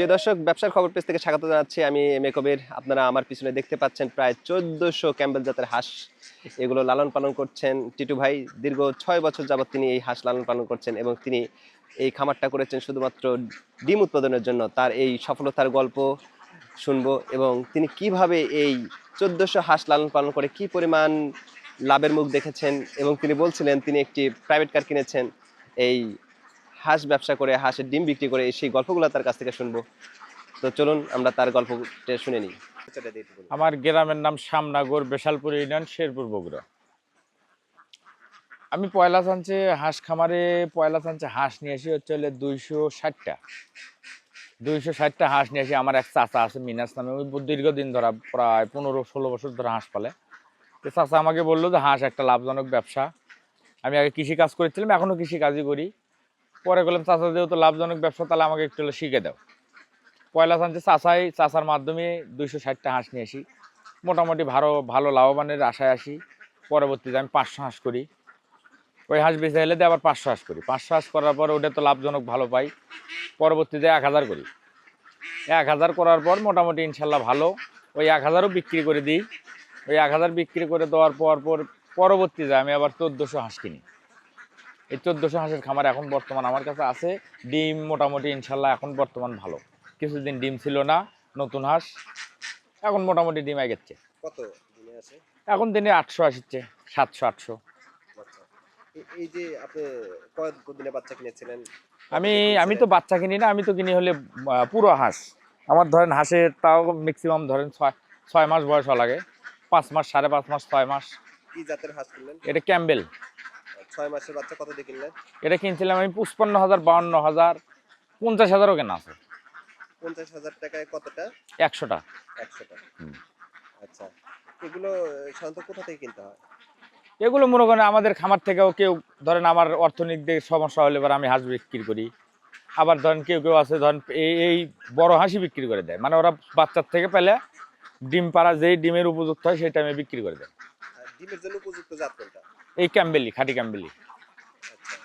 প্রিয় দর্শক, ব্যবসার খবর পেজ থেকে স্বাগত জানাচ্ছি আমি এম এ কবির আপনারা আমার পিছনে দেখতে পাচ্ছেন প্রায় চোদ্দশো ক্যাম্বেল জাতের হাঁস। এগুলো লালন পালন করছেন টিটু ভাই। দীর্ঘ ছয় বছর যাবত তিনি এই হাঁস লালন পালন করছেন এবং তিনি এই খামারটা করেছেন শুধুমাত্র ডিম উৎপাদনের জন্য। তার এই সফলতার গল্প শুনব এবং তিনি কীভাবে এই চোদ্দশো হাঁস লালন পালন করে কি পরিমাণ লাভের মুখ দেখেছেন এবং তিনি বলছিলেন তিনি একটি প্রাইভেট কার কিনেছেন। এই হাঁস ব্যবসা করে, হাঁসের ডিম বিক্রি করে সেই গল্পগুলো তার কাছ থেকে শুনব। তো চলুন আমরা তার গল্পটা শুনে নিই। আমার গ্রামের নাম শ্যামনগর, বেশালপুর ইউনিয়ন, শেরপুর, বগুড়া। আমি পয়লা চাঞ্চে হাঁস খামারে, পয়লা চাঞ্চে হাঁস নিয়ে আসি হচ্ছে হলে দুইশো ষাটটা। দুইশো ষাটটা হাঁস নিয়ে আসি। আমার এক চাচা আছে, মিনাস নামে ওই দীর্ঘদিন ধরা প্রায় পনেরো ষোলো বছর ধরে হাঁস পালে। তো চাচা আমাকে বলল যে হাঁস একটা লাভজনক ব্যবসা। আমি আগে কৃষি কাজ করেছিলাম এখনও কৃষি কাজই করি। পরে বললাম, চাচা, যেহেতু লাভজনক ব্যবসা, তাহলে আমাকে একটু হলে শিখে দাও। পয়লা চান্সে চাষাই চাষার মাধ্যমে দুইশো ষাটটা হাঁস নিয়ে আসি। মোটামুটি ভালো ভালো লাভবানের আশায় আসি। পরবর্তীতে আমি পাঁচশো হাঁস করি। ওই হাঁস বেঁচে এলে দিয়ে আবার পাঁচশো হাঁস করি। পাঁচশো হাঁস করার পর ওটা তো লাভজনক ভালো পাই। পরবর্তীতে এক হাজার করি। এক হাজার করার পর মোটামুটি ইনশাল্লাহ ভালো। ওই এক হাজারও বিক্রি করে দিই। ওই এক হাজার বিক্রি করে দেওয়ার পর পর, পরবর্তীতে আমি আবার চোদ্দোশো হাঁস কিনি। এই চোদ্দোশো হাঁসের খামার এখন বর্তমান আমার কাছে আছে। ডিম মোটামুটি ইনশাল্লাহ এখন বর্তমান ভালো। কিছুদিন ডিম ছিল না নতুন হাঁস। এখন মোটামুটি ডিম গেছে কত দিনে আছে? এখন দিনে আটশো আসছে সাতশো আটশো। আচ্ছা। এই যে আপনি বাচ্চা কিনেছিলেন? আমি আমি তো বাচ্চা কিনি না আমি তো কিনি হলে পুরো হাঁস। আমার ধরেন হাঁসের তাও ম্যাক্সিমাম ধরেন ছয় ছয় মাস বয়স লাগে। পাঁচ মাস সাড়ে পাঁচ মাস ছয় মাস। কি জাতের হাঁস কিনলেন? এটা ক্যাম্বেল। ছয় মাসের বাচ্চা কত দিয়ে কিনলেন? এটা কিনছিলাম আমি পঁচপান্ন হাজার বাউন্ন হাজার পঞ্চাশ হাজারও কেনা আছে। পঞ্চাশ হাজার টাকায় কতটা? একশোটা। একশোটা। আচ্ছা। এগুলো সাধারণত কোথা থেকে কিনতে হয়? এগুলো মনে করেন আমাদের খামার থেকেও কেউ ধরেন আমার অর্থনৈতিক সমস্যা হলে এবার আমি হাঁস বিক্রি করি। আবার ধরেন কেউ কেউ আছে ধরেন এই এই বড় হাঁসই বিক্রি করে দেয়। মানে ওরা বাচ্চার থেকে পেলে ডিম পাড়া যেই ডিমের উপযুক্ত হয় সেই টাইমে বিক্রি করে দেয়। ডিমের জন্য উপযুক্ত জাত কোনটা? এই ক্যাম্বেলি খাঁটি ক্যাম্বেলি। আচ্ছা।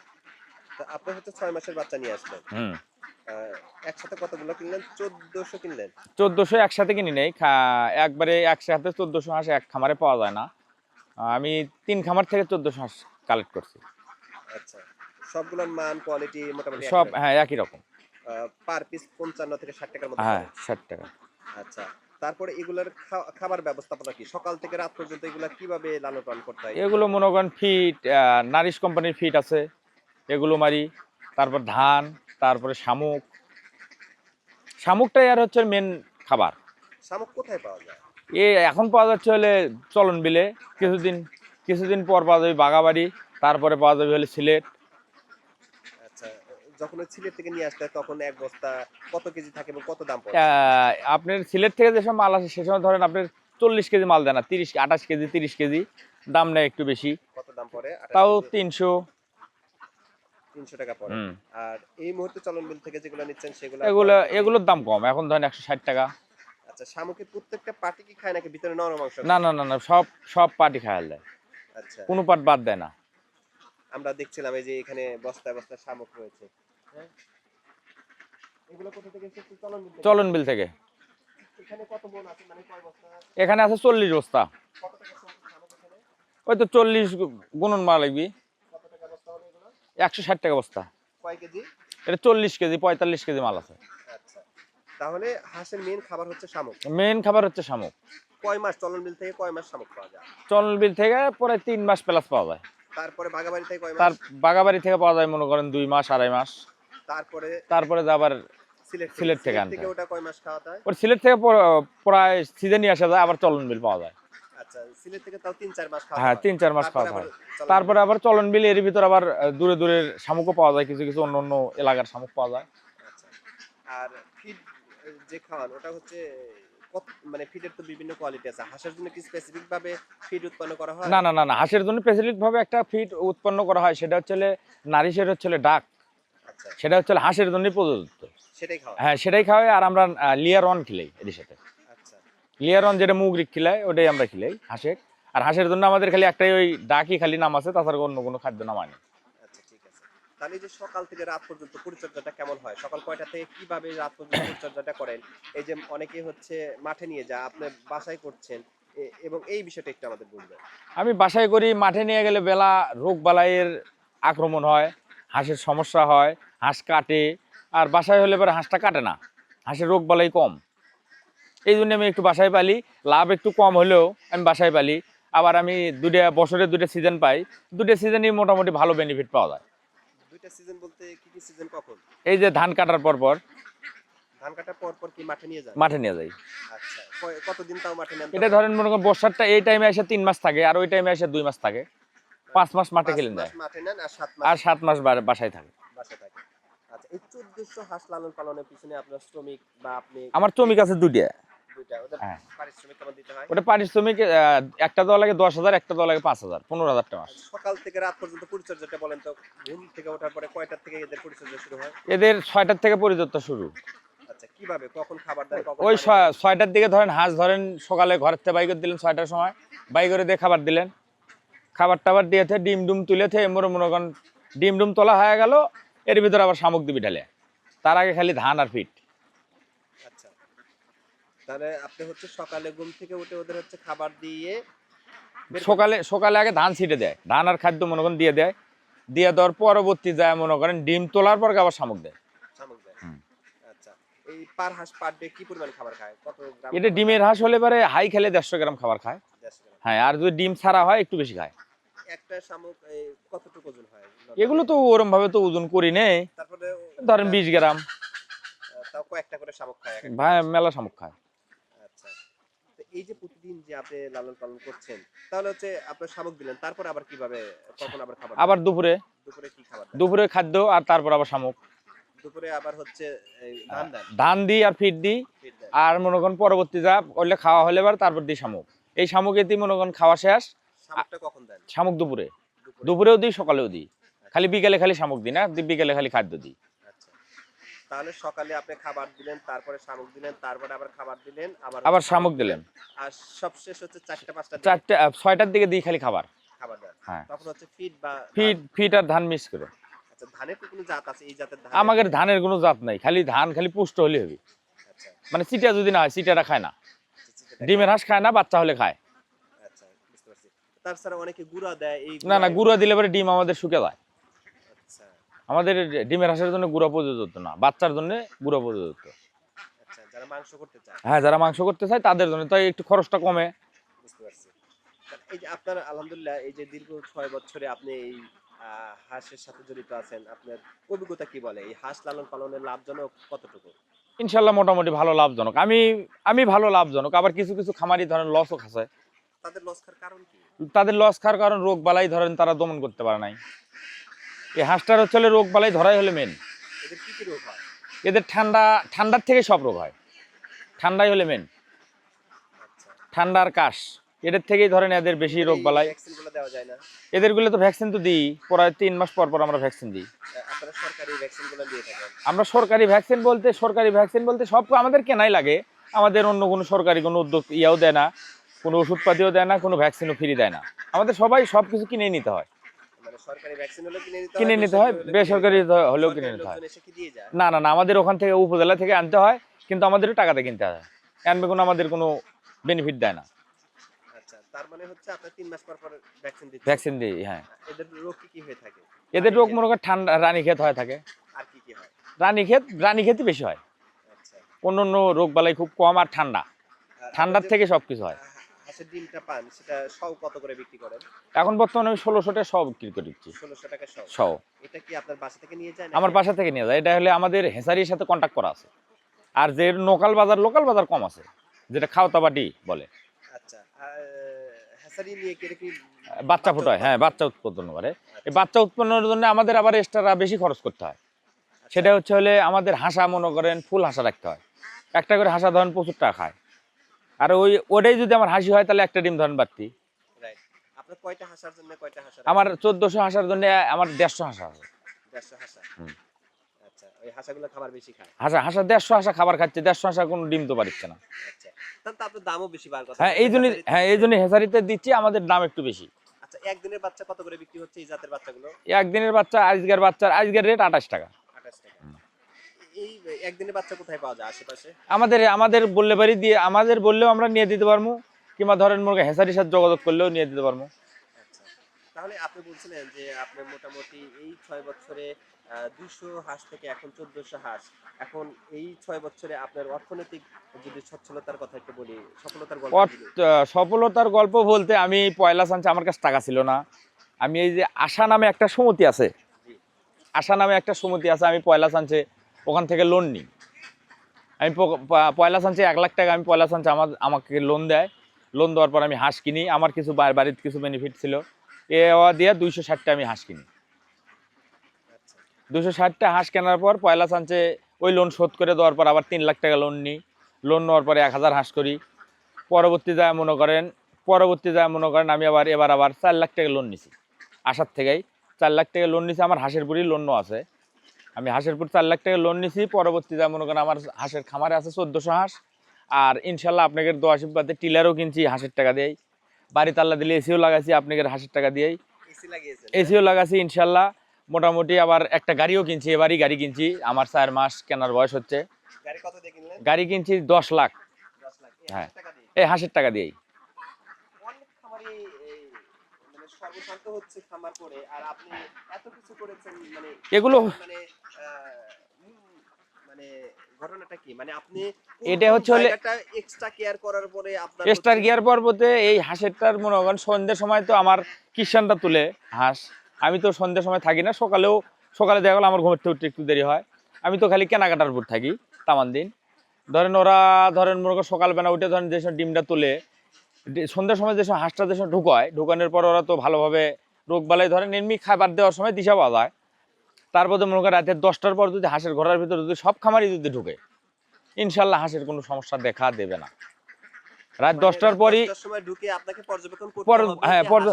তা আপনি হচ্ছে ছয় মাসের বাচ্চা নিয়ে আসলেন। হুম। একসাথে কতগুলো কিনলেন? চোদ্দশো কিনলেন। চোদ্দোশো একসাথে কিনি নেই। একবারে একসাথে চোদ্দোশো হাঁস এক খামারে পাওয়া যায় না। আমি তিন খামার থেকে চোদ্দোশো হাঁস কালেক্ট করছি। আচ্ছা। সবগুলোর মান কোয়ালিটি মোটামুটি সব হ্যাঁ একই রকম। পার পিস পঞ্চান্ন থেকে ষাট টাকার হ্যাঁ ষাট টাকা। আচ্ছা। তারপরে এগুলোর খাবার ব্যবস্থাপনা কি? সকাল থেকে রাত পর্যন্ত এগুলা কীভাবে লালন পালন করতে হয়? এগুলো মনে করেন ফিট নারিশ কোম্পানির ফিট আছে এগুলো মারি তারপর ধান তারপরে শামুক। শামুকটাই আর হচ্ছে মেন খাবার। শামুক কোথায় পাওয়া যায়? এ এখন পাওয়া যাচ্ছে হলে চলন বিলে কিছুদিন কিছুদিন পর পাওয়া যাবে বাগাবাড়ি তারপরে পাওয়া যাবে হলে সিলেট। যখন সিলেট থেকে নিয়ে আসতে হয় তখন এক বস্তা কত কেজি থাকে এবং কত দাম পড়ে? আপনার সিলেট থেকে যেসব মাল আসে সে সময় ধরেন আপনার চল্লিশ কেজি মাল দেয় না তিরিশ আঠাশ কেজি তিরিশ কেজি দাম নেয় একটু বেশি। কত দাম পড়ে? তাও তিনশো। তিনশো টাকা পড়ে। আর এই মুহূর্তে চলন বিল থেকে যেগুলো নিচ্ছেন সেগুলো এগুলো এগুলোর দাম কম এখন ধরেন একশো ষাট টাকা। আচ্ছা শামুকের প্রত্যেকটা পাটি কি খায় নাকি ভিতরে নরম মাংস না না না না সব সব পার্টি খায়াল দেয় আচ্ছা। কোনো পাট বাদ দেয় না। আমরা দেখছিলাম এই যে এখানে বস্তায় বস্তায় শামুক রয়েছে। চলন বিল থেকে? এখানে আছে? মানে আছে চল্লিশ বস্তা। ওই তো চল্লিশ গুণন মাল লাগবি। একশো ষাট টাকা বস্তা। এটা চল্লিশ কেজি পঁয়তাল্লিশ কেজি মাল আছে। আচ্ছা। তাহলে হাঁসের মেন খাবার হচ্ছে শামুক। মেন খাবার হচ্ছে শামুক। কয় মাস চলন বিল থেকে কয় মাস শামুক পাওয়া যায়? চলন বিল থেকে প্রায় তিন মাস প্লাস পাওয়া যায়। তারপরে বাগাবাড়ি থেকে কয় মাস? তার বাগাবাড়ি থেকে পাওয়া যায় মনে করেন দুই মাস আড়াই মাস। তারপরে তারপরে আবার সিলেট থেকে। আনতে ওটা কয় মাস খাওয়াতে হয় ওর সিলেট থেকে প্রায় সিজনই আসা যায় আবার চলন বিল পাওয়া যায়। আচ্ছা সিলেট থেকে তাও তিন চার মাস খাওয়া হ্যাঁ তিন চার মাস খাওয়া হয়। তারপরে আবার চলন বিল এর ভিতর আবার দূরে দূরে শামুকও পাওয়া যায় কিছু কিছু অন্য অন্য এলাকার শামুক পাওয়া যায়। আচ্ছা। আর ফিড যে খাওয়ান ওটা হচ্ছে মানে ফিডের তো বিভিন্ন কোয়ালিটি আছে। হাঁসের জন্য কি স্পেসিফিক ভাবে ফিড উৎপন্ন করা হয়? না না না হাঁসের জন্য স্পেসিফিক ভাবে একটা ফিড উৎপন্ন করা হয় সেটা হচ্ছে নারিশের হচ্ছে ডাক। সেটা হচ্ছে হাঁসের জন্য খাওয়া। হ্যাঁ সেটাই খাওয়াই আর আমরা লিয়ার অন খিলাই এদের সাথে। আচ্ছা। লিয়ার অন যেটা মুগরিক খিলাই ওটাই আমরা খিলাই হাঁসের। আর হাঁসের জন্য আমাদের খালি একটাই ওই ডাকই খালি নাম আছে তাছাড়া অন্য কোনো খাদ্য নাম আনি আচ্ছা ঠিক আছে। তাহলে যে সকাল থেকে রাত পর্যন্ত পরিচর্যাটা কেমন হয়? সকাল কয়টা থেকে কীভাবে রাত পর্যন্ত পরিচর্যাটা করেন? এই যে অনেকে হচ্ছে মাঠে নিয়ে যায় আপনি বাসায় করছেন এ- এবং এই বিষয়টা একটু আমাদের বলবেন। আমি বাসায় করি মাঠে নিয়ে গেলে বেলা রোগ বালাইয়ের আক্রমণ হয় হাঁসের সমস্যা হয় হাঁস কাটে আর বাসায় হলে পরে হাঁসটা কাটে না। হাঁসের রোগ বালাই কম। এই জন্য আমি একটু বাসায় পালি লাভ একটু কম হলেও আমি বাসায় পালি। আবার আমি দুটা বছরে দুটো সিজন পাই দুটো সিজনই মোটামুটি ভালো বেনিফিট পাওয়া যায়। দুইটা সিজন বলতে কি কি সিজন কখন? এই যে ধান কাটার পর পর। ধান কাটার পর পর কি মাঠে নিয়ে যায়? মাঠে নিয়ে যাই। আচ্ছা কতদিন তাও মাঠে নেন? এটা ধরেন মনে করেন বর্ষারটা এই টাইমে এসে তিন মাস থাকে আর ওই টাইমে এসে দুই মাস থাকে। পাঁচ মাস মাঠে মাস যায়। আর সাত মাস বাসায় থাকে আচ্ছা শ্রমিক আমার চমিক আছে হ্যাঁ। ওটা পারিশ্রমিক একটা দেওয়া লাগে দশ হাজার একটা দেওয়া লাগে পাঁচ হাজার পনেরো হাজার টাকা। আচ্ছা, সকাল থেকে রাত পর্যন্ত পরিচর্যাটা বলেন তো ঘুম থেকে ওঠার পরে কয়টার থেকে এদের পরিচর্যা শুরু হয়? এদের ছয়টার থেকে পরিচর্যা শুরু। আচ্ছা কীভাবে কখন খাবার দেন ওই? ছয়টার দিকে ধরেন হাঁস ধরেন সকালে ঘরের থেকে বাই করে দিলেন ছয়টার সময় বাই করে দিয়ে খাবার দিলেন। খাবার টাবার দিয়েছে ডিম ডুম তুলেছে মনে মনে করেন ডিম ডুম তোলা হয়ে গেল এর ভিতরে আবার শামুক দিবি ঢালে। তার আগে খালি ধান আর ফিট। আচ্ছা। তাহলে আপনি হচ্ছে সকালে ঘুম থেকে উঠে ওদের হচ্ছে খাবার দিয়ে সকালে সকালে আগে ধান ছিটে দেয়। ধান আর খাদ্য মনে করেন দিয়ে দেয়। দিয়ে দেওয়ার পরবর্তী যায় মনে করেন ডিম তোলার পর আবার শামুক দেয়। শামুক দেয়। আচ্ছা। এই পার হাঁস পার ডে কি পরিমাণ খাবার খায়? কত গ্রাম এটা ডিমের হাঁস হলে পরে হাই খেলে দেড়শো গ্রাম খাবার খায়। হ্যাঁ আর যদি ডিম ছাড়া হয় একটু বেশি খায়। একটা শামুক কতটুকু ওজন হয়? এগুলো তো ওরম ভাবে তো ওজন করি নেই। তারপরে ধরেন বিশ গ্রাম। তাও কয়েকটা করে শামুক খায় ভাই মেলা শামুক খায়। আচ্ছা। তো এই যে প্রতিদিন যে আপনি লালন পালন করছেন তাহলে হচ্ছে শামুক দিলেন তারপর আবার কীভাবে কখন আবার খাবার আবার দুপুরে। দুপুরে কি খাবার দুপুরে খাদ্য আর তারপর আবার শামুক। দুপুরে আবার হচ্ছে ধান দিই আর ফিট দিই। আর মনে করেন পরবর্তী যা ওইলে খাওয়া হলে এবার তারপর দিই শামুক। এই শামুক এতে মনে করেন খাওয়া শেষ। শামুক দুপুরে। দুপুরে। দুপুরেও দিই সকালেও দিই। খালি বিকেলে খালি শামুক দিই না বিকেলে খালি খাদ্য দিই। আচ্ছা। তাহলে সকালে আপনি খাবার দিলেন তারপরে শামুক দিলেন তারপরে আবার খাবার দিলেন আবার আবার শামুক দিলেন। আর সবশেষ হচ্ছে চারটা পাঁচটা দিকে? ছয়টার দিকে দিই খালি খাবার। খাবার হ্যাঁ। তখন হচ্ছে ফিড বা ফিট ফিট আর ধান মিক্স করে। আচ্ছা ধানের কোনো জাত আছে? এই জাতের ধান? আমাদের ধানের কোনো জাত নাই খালি ধান খালি পুষ্ট হলে হবে। আচ্ছা। মানে চিটা যদি না হয় চিটাটা খায় না। আচ্ছা, আচ্ছা, ডিমের হাঁস খায় না বাচ্চা হলে খায়। আচ্ছা বুঝতে পারছি। তাছাড়া অনেকে গুঁড়া দেয় এই না না গুঁড়া দিলে পরে ডিম আমাদের শুকে যায়। আচ্ছা। আমাদের ডিমের হাঁসের জন্য গুঁড়া প্রযোজ্য না বাচ্চার জন্য গুঁড়া প্রযোজ্য আচ্ছা যারা মাংস করতে চায়। হ্যাঁ যারা মাংস করতে চায় তাদের জন্য তাই একটু খরচটা কমে। বুঝতে পারছি। এই যে আপনার আলহামদুলিল্লাহ এই যে দীর্ঘ ছয় বছরে আপনি এই হাঁসের সাথে জড়িত আছেন আপনার অভিজ্ঞতা কি বলে? এই হাঁস লালন পালনের লাভজনক কতটুকু? ইনশাল্লাহ মোটামুটি ভালো লাভজনক। আমি আমি ভালো লাভজনক আবার কিছু কিছু খামারি ধরেন লসও খাসে তাদের লস খাওয়ার কারণ তাদের লস খাওয়ার কারণ রোগ বালাই ধরেন তারা দমন করতে পারে নাই। এই হাঁসটার হচ্ছে রোগ বালাই ধরাই হলে মেন এদের ঠান্ডা ঠান্ডার থেকে সব রোগ হয়। ঠান্ডাই হলে মেন আচ্ছা। ঠান্ডার কাশ। এদের থেকেই ধরেন এদের বেশি রোগ বালাই। এদেরগুলো তো ভ্যাকসিন তো দিই প্রায় তিন মাস পর পর আমরা ভ্যাকসিন দিই। আমরা সরকারি ভ্যাকসিন বলতে সরকারি ভ্যাকসিন বলতে সব আমাদের কেনাই লাগে। আমাদের অন্য কোনো সরকারি কোনো উদ্যোগ ইয়াও দেয় না কোনো ওষুধপাতিও দেয় না কোনো ভ্যাকসিনও ফ্রি দেয় না। আমাদের সবাই সব কিছু কিনে নিতে হয়। মানে কিনে নিতে হয় বেসরকারি হলেও কিনে নিতে হয়। না না না আমাদের ওখান থেকে উপজেলা থেকে আনতে হয় কিন্তু আমাদেরও টাকাতে কিনতে হয়। আনবে কোনো আমাদের কোনো বেনিফিট দেয় না। তার মানে হচ্ছে আপনার তিন মাস পর পর ভ্যাকসিন ভ্যাকসিন দিই হ্যাঁ। এদের রোগ কি কি হয়ে থাকে? এদের রোগ মনে করেন ঠান্ডা রানী ক্ষেত হয়ে থাকে। আর কি কি হয়? রানী ক্ষেত রানী ক্ষেতই বেশি হয়। আচ্ছা। অন্য অন্য রোগ বালাই খুব কম আর ঠান্ডা। ঠান্ডার থেকে সব কিছু হয়। হাঁসের ডিমটা পান সেটা সব কত করে বিক্রি করেন? এখন বর্তমানে আমি ষোলোশো টাকা সব বিক্রি করে দিচ্ছি। ষোলোশো টাকা সব সহ। এটা কি আপনার বাসা থেকে নিয়ে যায় আমার বাসা থেকে নিয়ে যায়। এটা হলে আমাদের হেসারির সাথে কন্ট্যাক্ট করা আছে। আর যে লোকাল বাজার লোকাল বাজার কম আছে। যেটা খাওয়াতাবাটি বলে। আচ্ছা। আর নিয়ে কি বাচ্চা ফোটায় হ্যাঁ বাচ্চা উৎপাদন করে। এই বাচ্চা উৎপন্নের জন্য আমাদের আবার এক্সট্রা বেশি খরচ করতে হয়। আচ্ছা, সেটা হচ্ছে হলে আমাদের হাঁসা মনে করেন ফুল হাঁসা রাখতে হয়। একটা করে হাঁসা ধরেন প্রচুর টাকা খায়। আর ওই ওটাই যদি আমার হাসি হয় তাহলে একটা ডিম ধরেন বাড়তি। আমার চোদ্দশো হাঁসার জন্য আমার দেড়শো হাঁসা আছে। দেড়শো হাঁসা। আচ্ছা হাঁসাগুলো খাবার বেশি খায়। হাঁসা হাঁসা দেড়শো হাঁসা খাবার খাচ্ছে দেড়শো হাঁসা কোনো ডিম তো পারিচ্ছে না। আচ্ছা তাহলে তো আপনার দামও বেশি বার কথা। হ্যাঁ এই জন্য হ্যাঁ এই জন্য হেসারিতে দিচ্ছি আমাদের দাম একটু বেশি। আচ্ছা একদিনের বাচ্চা কত করে বিক্রি হচ্ছে এই জাতের বাচ্চাগুলো? একদিনের বাচ্চা আজকের বাচ্চার আজকের রেট আঠাশ টাকা। এই একদিনের বাচ্চা কোথায় পাওয়া যায় আশেপাশে? আমাদের আমাদের বললে পারি দিয়ে আমাদের বললেও আমরা নিয়ে দিতে পারব কিংবা ধরেন মুরগা হেসারির সাথে যোগাযোগ করলেও নিয়ে দিতে পারব আচ্ছা তাহলে আপনি বলছিলেন যে আপনি মোটামুটি এই ছয় বছরে দুশো হাঁস থেকে এখন চোদ্দশো হাঁস। এখন এই ছয় বছরে আপনার অর্থনৈতিক যদি সচ্ছলতার কথা একটু বলি সফলতার গল্প সফলতার গল্প বলতে আমি পয়লা চান্সে আমার কাছে টাকা ছিল না। আমি এই যে আশা নামে একটা সমিতি আছে আশা নামে একটা সমিতি আছে আমি পয়লা চান্সে ওখান থেকে লোন নিই। আমি পয়লা চান্সে এক লাখ টাকা আমি পয়লা চান্সে আমার আমাকে লোন দেয়। লোন দেওয়ার পর আমি হাঁস কিনি। আমার কিছু বাড়ির কিছু বেনিফিট ছিল। এ দিয়ে দুইশো ষাটটা আমি হাঁস কিনি। দুশো ষাটটা হাঁস কেনার পর পয়লা চান্সে ওই লোন শোধ করে দেওয়ার পর আবার তিন লাখ টাকা লোন নিই। লোন নেওয়ার পরে এক হাজার হাঁস করি। পরবর্তী যায় মনে করেন পরবর্তী যায় মনে করেন আমি আবার এবার আবার চার লাখ টাকা লোন নিছি আসার থেকেই। চার লাখ টাকা লোন নিছি আমার হাঁসের পুরি লোনও আছে। আমি হাঁসের পুর চার লাখ টাকা লোন নিছি পরবর্তী যায় মনে করেন আমার হাঁসের খামারে আছে চোদ্দোশো হাঁস। আর ইনশাল্লাহ আপনাকে দোয়া শিববাদে টিলারও কিনছি হাঁসের টাকা দিয়েই। বাড়ি তাল্লা দিলে এসিও লাগাইছি আপনাকে হাঁসের টাকা দিয়েই। এসিও লাগাছি ইনশাল্লাহ। মোটামুটি আবার একটা গাড়িও কিনছি এবারই গাড়ি কিনছি। আমার চার মাস কেনার বয়স হচ্ছে। গাড়ি কিনছি দশ লাখ। হ্যাঁ। এই হাঁসের টাকা দিয়েই। মানে মানে এগুলো মানে মানে ঘটনাটা কি? মানে আপনি এটা হচ্ছে হলে- এক্সট্রা কেয়ার করার পরে আপনার স্টার হচ্ছে- পর্বতে এই হাঁসেরটার মনে করেন সন্ধ্যের সময় তো আমার কিষানটা তুলে হাঁস। আমি তো সন্ধ্যের সময় থাকি না, সকালেও, সকালে দেখা গেলো আমার ঘুমোতে উঠতে একটু দেরি হয়। আমি তো খালি কেনাকাটার উপর থাকি তামান দিন। ধরেন ওরা, ধরেন মনে করেন সকালবেলা উঠে ধরেন যেসব ডিমটা তুলে সন্ধ্যার সময় যেসব হাঁসটা যেসব ঢুকায়, ঢুকানোর পর ওরা তো ভালোভাবে রোগ বালাই ধরেন এমনি খাবার দেওয়ার সময় দিশা পাওয়া যায়। তারপরে মনে করেন রাতে দশটার পর যদি হাঁসের ঘরের ভিতরে যদি সব খামারই যদি ঢুকে, ইনশাল্লাহ হাঁসের কোনো সমস্যা দেখা দেবে না। রাত মানে দশটার পরই পর- হ্যাঁ, কোনো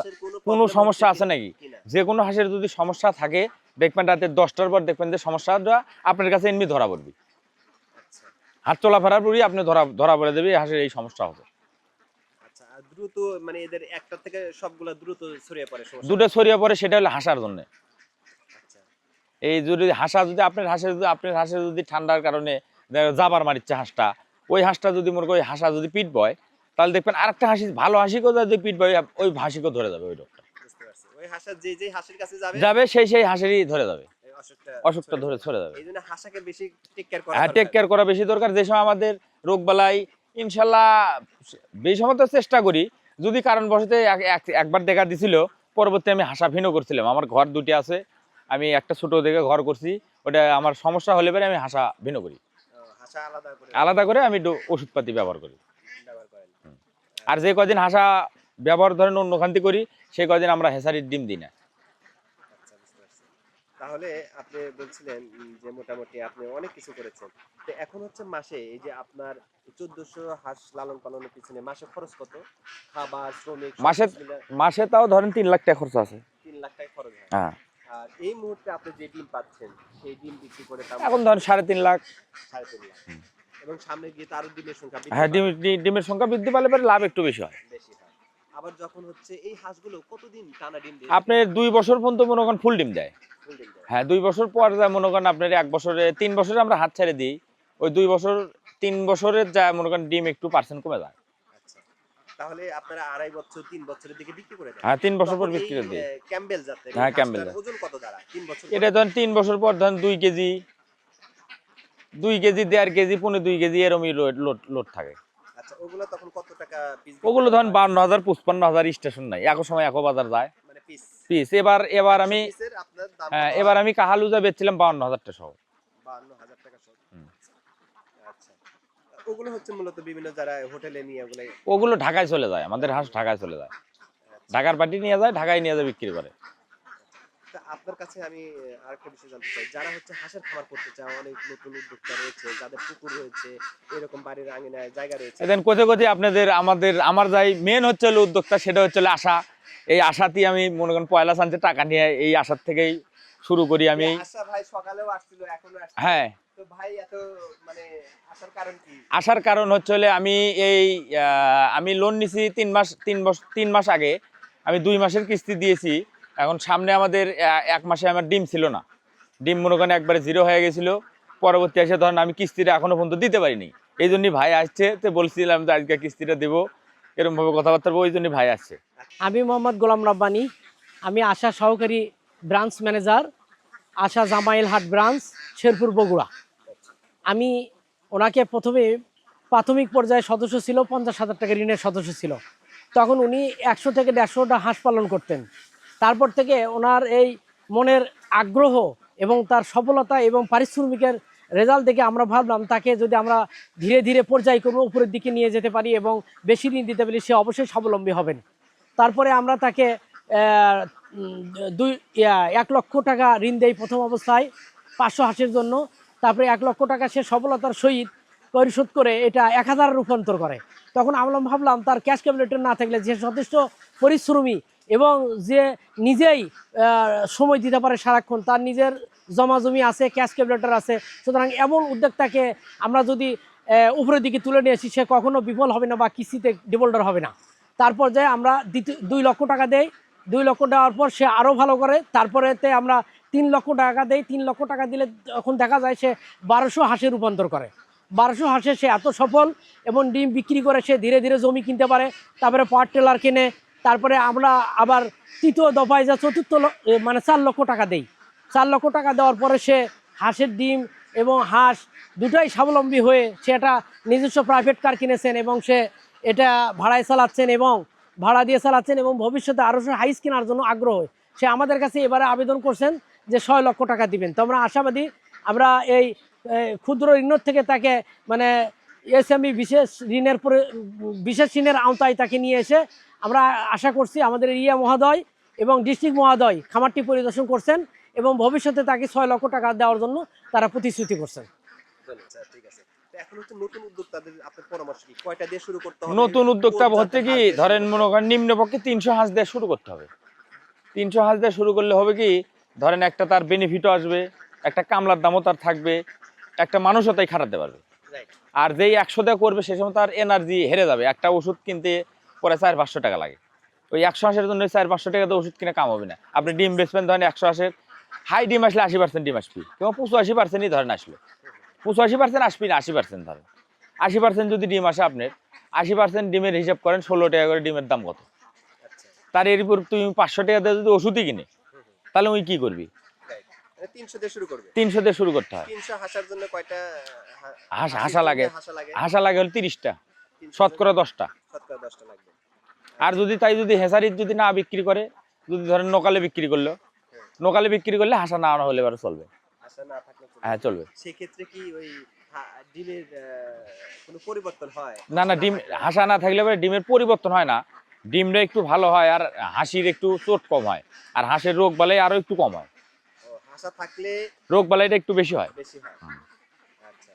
কোনো সমস্যা আছে নাকি? কিনা। যে কোনো হাঁসের যদি সমস্যা থাকে দেখবেন রাতে দশটার পর দেখবেন যে সমস্যাটা আপনার কাছে এমনি ধরা পড়বে। আচ্ছা। হাত চলাফেরার পরই আপনি ধরা ধরা পড়ে দেবে হাঁসের এই সমস্যা হবে। আচ্ছা দ্রুত মানে এদের একটা থেকে সবগুলা দ্রুত ছড়িয়ে পড়ে দুটো ছড়িয়ে পড়ে সেটা হলো হাসার জন্য। আচ্ছা। এই যদি হাসা যদি আপনার হাঁসের যদি আপনার যদি ঠান্ডার কারণে জাবার মারিচ্ছে হাঁসটা ওই হাঁসটা যদি মনে করি হাসা যদি পিট বয় তাহলে দেখবেন আরেকটা হাসি ভালো হাসি হাসিকেও যদি পিট বয় ওই হাসিকেও ধরে যাবে ওই রোগটা ওই হাঁসের যে যে হাঁসের কাছে যাবে যাবে সেই সেই হাঁসেরই ধরে যাবে। অসুখটা ধরে ছড়ে যাবে। এই জন্য বেশি টেক কেয়ার করা হ্যাঁ টেক কেয়ার করা বেশি দরকার। যে সময় আমাদের রোগ বালাই ইনশাল্লাহ বেশি সময় তো চেষ্টা করি। যদি কারণ বসতে একবার দেখা দিছিল পরবর্তী আমি হাসা ভিন্ন করছিলাম। আমার ঘর দুটি আছে আমি একটা ছোট দেখে ঘর করছি। ওটা আমার সমস্যা হলে পরে আমি হাসা ভিন্ন করি হাঁসা আলাদা করে। আলাদা করে আমি ওষুধপাতি ব্যবহার করি। আর যে কদিন হাসা ব্যবহার ধরেন অন্য খান্তি করি সেই কদিন আমরা হেসারির ডিম দিই না। আচ্ছা তাহলে আপনি বলছিলেন যে মোটামুটি আপনি অনেক কিছু করেছেন। তো এখন হচ্ছে মাসে এই যে আপনার চোদ্দশো হাঁস লালন পালনের পিছনে মাসে খরচ কত? খাবার শ্রমিক মাসে- মাসে তাও ধরেন তিন লাখ টাকা খরচ আছে। তিন লাখ টাকা খরচ হয়। হ্যাঁ। আর এই মুহূর্তে আপনি যে ডিম পাচ্ছেন সেই ডিম বিক্রি করে এখন ধরেন সাড়ে তিন লাখ। সাড়ে তিন লাখ। এবং সামনে গিয়ে তো আরও ডিমের সংখ্যা হ্যাঁ ডিম ডিমের সংখ্যা বৃদ্ধি পালে পরে লাভ একটু বেশি হয়। আবার যখন হচ্ছে এই হাঁসগুলো কতদিন টানা ডিম দিয়ে আপনি দুই বছর পর্যন্ত মনে করেন ফুল ডিম দেয়? হ্যাঁ দুই বছর পর যা মনে করেন আপনার এক বছরে তিন বছরে আমরা হাত ছেড়ে দিই। ওই দুই বছর তিন বছরের যা মনে করেন ডিম একটু পার্সেন্ট কমে যায়। আচ্ছা। তাহলে আপনারা আড়াই বছর তিন বছরের দিকে বিক্রি করে দেন। হ্যাঁ তিন বছর পর বিক্রি করে দিই। ক্যাম্বেল জাতের হ্যাঁ, ক্যাম্বেল ওজন কত দাঁড়ায়? তিন বছর এটা ধরেন তিন বছর পর ধরেন দুই কেজি। দুই কেজি দেড় কেজি পনেরো দুই কেজি এরমই লোড থাকে। আচ্ছা ওগুলো ধরেন বান্ন হাজার পঁচপান্ন হাজার স্টেশন নাই। এক সময় এক বাজার যায়। মানে পিস পিস এবার এবার আমি হ্যাঁ এবার আমি কাহালুজা বেচছিলাম বাউন্ন হাজার টাকা সব হুম। আচ্ছা। ওগুলো হচ্ছে মূলত বিভিন্ন যারা হোটেলে নিয়ে ওগুলো ওগুলো ঢাকায় চলে যায়। আমাদের হাঁস ঢাকায় চলে যায়। ঢাকার পার্টি নিয়ে যায় ঢাকায় নিয়ে যায় বিক্রি করে। তা আপনার কাছে আমি আরেকটা বিষয় জানতে চাই। যারা হচ্ছে হাঁসের খামার করতে চায় অনেক নতুন উদ্যোক্তা রয়েছে যাদের পুকুর রয়েছে এরকম বাড়ির আঙিনায় জায়গা রয়েছে। এদেন কোথায় কোথায় আপনাদের আমাদের আমার যাই মেন হচ্ছে হলো উদ্যোক্তা সেটা হচ্ছে আশা। এই আশাতেই আমি মনে করেন পয়লা চান্সে টাকা নিয়ে এই আশার থেকেই শুরু করি আমি। আশা ভাই সকালেও আসছিল এখনও হ্যাঁ। তো ভাই এত মানে আসার কারণ কি? আসার কারণ হচ্ছে হলে আমি এই আমি লোন নিছি তিন মাস তিন বছর তিন মাস আগে। আমি দুই মাসের কিস্তি দিয়েছি। এখন সামনে আমাদের এক মাসে আমার ডিম ছিল না। ডিম মনে করেন একবারে জিরো হয়ে গেছিল। পরবর্তী এসে ধরেন আমি কিস্তিটা এখনও পর্যন্ত দিতে পারিনি। এই জন্যই ভাই আসছে তো বলছিলাম যে আজকে কিস্তিটা দেবো। এরকম ভাবে কথাবার্তা বলব, ওই জন্যই ভাই আসছে। আমি মোহাম্মদ গোলাম রাব্বানি। আমি আশা সহকারী ব্রাঞ্চ ম্যানেজার আশা জামাইল হাট ব্রাঞ্চ শেরপুর বগুড়া। আমি ওনাকে প্রথমে প্রাথমিক পর্যায়ে সদস্য ছিল পঞ্চাশ হাজার টাকা ঋণের সদস্য ছিল। তখন উনি একশো থেকে দেড়শোটা হাঁস পালন করতেন। তারপর থেকে ওনার এই মনের আগ্রহ এবং তার সফলতা এবং পারিশ্রমিকের রেজাল্ট দেখে আমরা ভাবলাম, তাকে যদি আমরা ধীরে ধীরে পর্যায় পর্যায়ক্রমে উপরের দিকে নিয়ে যেতে পারি এবং বেশি ঋণ দিতে পারি সে অবশ্যই স্বাবলম্বী হবেন। তারপরে আমরা তাকে দুই এক লক্ষ টাকা ঋণ দেই প্রথম অবস্থায় পাঁচশো হাঁসের জন্য। তারপরে এক লক্ষ টাকা সে সফলতার সহিত পরিশোধ করে এটা এক হাজার রূপান্তর করে। তখন আমরা ভাবলাম, তার ক্যাশ ক্যাপিটাল না থাকলে যে যথেষ্ট পরিশ্রমী এবং যে নিজেই সময় দিতে পারে সারাক্ষণ, তার নিজের জমা জমি আছে ক্যাশ ক্যাপিটাল আছে। সুতরাং এমন উদ্যোক্তাকে আমরা যদি উপরের দিকে তুলে নিয়ে আসি, সে কখনো বিফল হবে না বা কিস্তিতে ডিফল্টার হবে না। তারপর যে আমরা দুই লক্ষ টাকা দেই, দুই লক্ষ দেওয়ার পর সে আরও ভালো করে, তারপরেতে আমরা তিন লক্ষ টাকা দেই, তিন লক্ষ টাকা দিলে তখন দেখা যায় সে বারোশো হাঁসে রূপান্তর করে। বারোশো হাঁসে সে এত সফল এবং ডিম বিক্রি করে সে ধীরে ধীরে জমি কিনতে পারে, তারপরে পাওয়ার টেলার কিনে তারপরে আমরা আবার তৃতীয় দফায় যা চতুর্থ মানে চার লক্ষ টাকা দেই। চার লক্ষ টাকা দেওয়ার পরে সে হাঁসের ডিম এবং হাঁস দুটাই স্বাবলম্বী হয়ে সে একটা নিজস্ব প্রাইভেট কার কিনেছেন এবং সে এটা ভাড়ায় চালাচ্ছেন এবং ভাড়া দিয়ে চালাচ্ছেন এবং ভবিষ্যতে আরও সে হাইস কেনার জন্য আগ্রহ সে আমাদের কাছে এবারে আবেদন করছেন যে ছয় লক্ষ টাকা দিবেন। তো আমরা আশাবাদী আমরা এই ক্ষুদ্র ঋণ থেকে তাকে মানে এসএমই বিশেষ ঋণের পরে বিশেষ ঋণের আওতায় তাকে নিয়ে এসে আমরা আশা করছি আমাদের এরিয়া মহোদয় এবং ডিস্ট্রিক্ট মহোদয় খামারটি পরিদর্শন করছেন এবং ভবিষ্যতে তাকে ছয় লক্ষ টাকা দেওয়ার জন্য তারা প্রতিশ্রুতি করছেন। ঠিক আছে তো এখন হচ্ছে নতুন উদ্যোক্তাদের আপনার পরামর্শ কি কয়টা দিয়ে শুরু করতে হবে নতুন উদ্যোক্তা হচ্ছে কি ধরেন মনে করেন নিম্নপক্ষে তিনশো হাঁস দিয়ে শুরু করতে হবে। তিনশো হাঁস দিয়ে শুরু করলে হবে কি ধরেন একটা তার বেনিফিটও আসবে একটা কামলার দামও তার থাকবে একটা মানুষও তাই খাটাতে পারবে। আর যেই একশো দিয়ে করবে সে সময় তার এনার্জি হেরে যাবে। একটা ওষুধ কিনতে পরে চার পাঁচশো টাকা লাগে। ওই একশো হাঁসের জন্য চার পাঁচশো টাকা তো ওষুধ কিনে কাম হবে না। আপনি ডিম বেচবেন ধরেন একশো হাঁসের হাই ডিম আসলে আশি পার্সেন্ট ডিম আসবি। কিংবা পঁচাশি পার্সেন্টই ধরেন আসলো। পঁচাশি পার্সেন্ট আসবি না আশি পার্সেন্ট ধরেন। আশি পার্সেন্ট যদি ডিম আসে আপনার আশি পার্সেন্ট ডিমের হিসাব করেন ষোলো টাকা করে ডিমের দাম কত? তার এর উপর তুমি পাঁচশো টাকা দিয়ে যদি ওষুধই কিনে তাহলে ওই কি করবি? তিনশো দিয়ে শুরু করতে হয়। হাঁস- লাগে। হাসা লাগে? হলো তিরিশটা। 300 শতকরা দশটা। আর যদি তাই যদি হেসারির যদি না বিক্রি করে যদি ধরেন নোকালে বিক্রি করল নোকালে বিক্রি করলে হাঁসা না আনা হলে এবার চলবে। হ্যাঁ চলবে। সেক্ষেত্রে কি ওই ডিমের কোনো পরিবর্তন হয়? না না ডিম হাঁসা না থাকলে এবার ডিমের পরিবর্তন হয় না। ডিমটা একটু ভালো হয় আর হাসির একটু চোট কম হয়। আর হাঁসের রোগ বালাই আরও একটু কম হয়। হাসা থাকলে রোগ বালাইটা একটু বেশি হয়। বেশি হয়। আচ্ছা।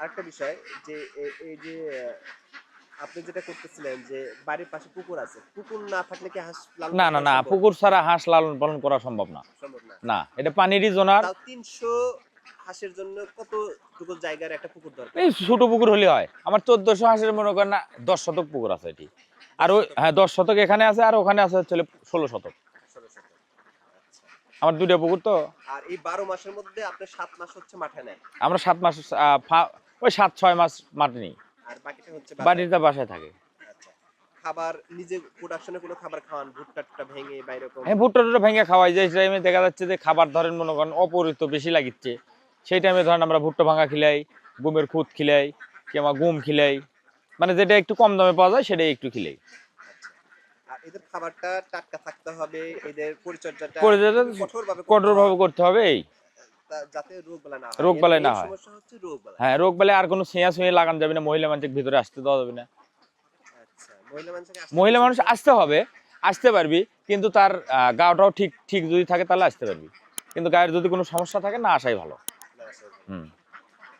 আরেকটা বিষয় যে এই যে আপনি যেটা করতেছিলেন যে বাড়ির পাশে পুকুর আছে পুকুর না থাকলে কি হাঁস লালন না না না পুকুর ছাড়া হাঁস লালন পালন করা সম্ভব না। না। এটা পানিরই জোনার। তাও তিনশো হাঁসের জন্য কতটুকু জায়গার একটা পুকুর দরকার? এই ছোট পুকুর হলে হয়। আমার চোদ্দশো হাঁসের মনে করেন না দশ শতক পুকুর আছে এটি। আর ওই হ্যাঁ দশ শতক এখানে আছে আর ওখানে আছে হচ্ছে ষোলো শতক। ষোলো শতক। আচ্ছা। আমার দুইটা পুকুর তো। আর এই বারো মাসের মধ্যে আপনি সাত মাস হচ্ছে মাঠে নেয় আমরা সাত মাস ওই সাত ছয় মাস মাটি নিই। আর বাকিটা হচ্ছে বাসায়। থাকে। আচ্ছা। খাবার নিজে প্রোডাকশনে কোনো খাবার খাওয়ান ভেঙে বা এরকম? হ্যাঁ ভেঙে খাওয়াই যে টাইমে দেখা যাচ্ছে যে খাবার ধরেন মনে করেন অপরিত বেশি লাগিচ্ছে। সেই টাইমে ধরেন আমরা ভুট্টা ভাঙা খিলাই গুমের খুদ খিলাই কিংবা গুম খিলাই মানে যেটা একটু কম দামে পাওয়া যায় সেটাই একটু খিলাই। আচ্ছা। এদের খাবারটা টাটকা থাকতে হবে এদের পরিচর্যাটা পরিচর্যা কঠোরভাবে করতে কঠোরভাবে হবে, করতে হবে এই। যাতে রোগ বালাই না হয়। না হয়। সমস্যা হচ্ছে রোগ বালা হ্যাঁ রোগ বেলায় আর কোনো ছেঁয়া ছুঁয়ে লাগানো যাবে না। মহিলা মানুষের ভিতরে আসতে দেওয়া যাবে না। আচ্ছা মহিলা মানুষ আসতে হবে আসতে পারবি কিন্তু তার গাওটাও ঠিক ঠিক যদি থাকে তাহলে আসতে পারবি। কিন্তু গায়ের যদি কোনো সমস্যা থাকে না আসাই ভালো। হুম।